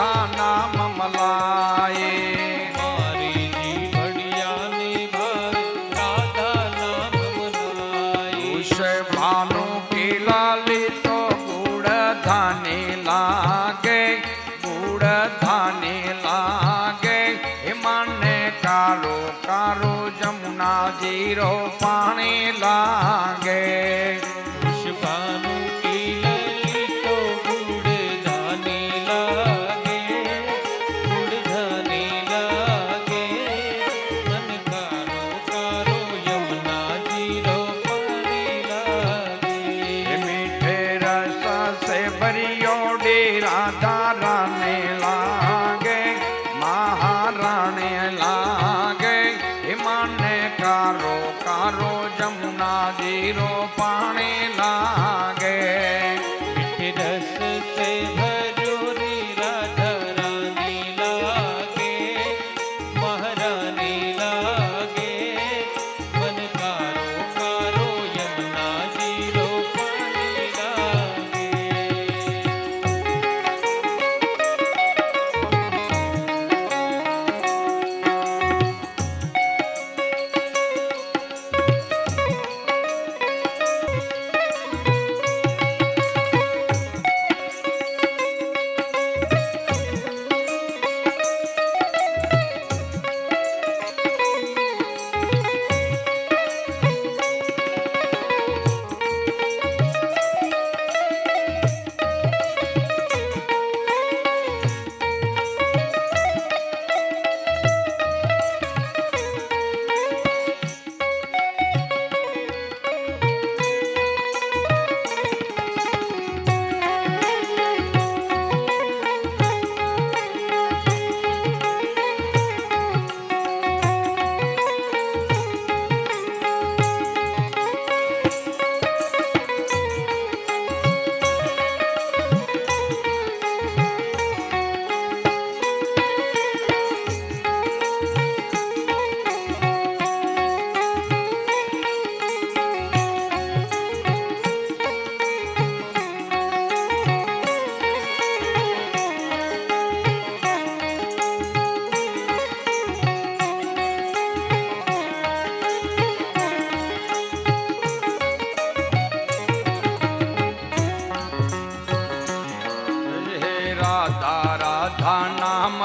બધાના મમલાએ ભાનુ કેલા લીધો ગુડ ધાને લાગે ગુડ ધાને લાગે. હિમાને કાળો કાળો જમુના જીરો પાણી લાગે. હરિયોડે રાધા રાને લાગે મહારાણે લાગે હિમાને કારો કારો જમુના જીરો પાણી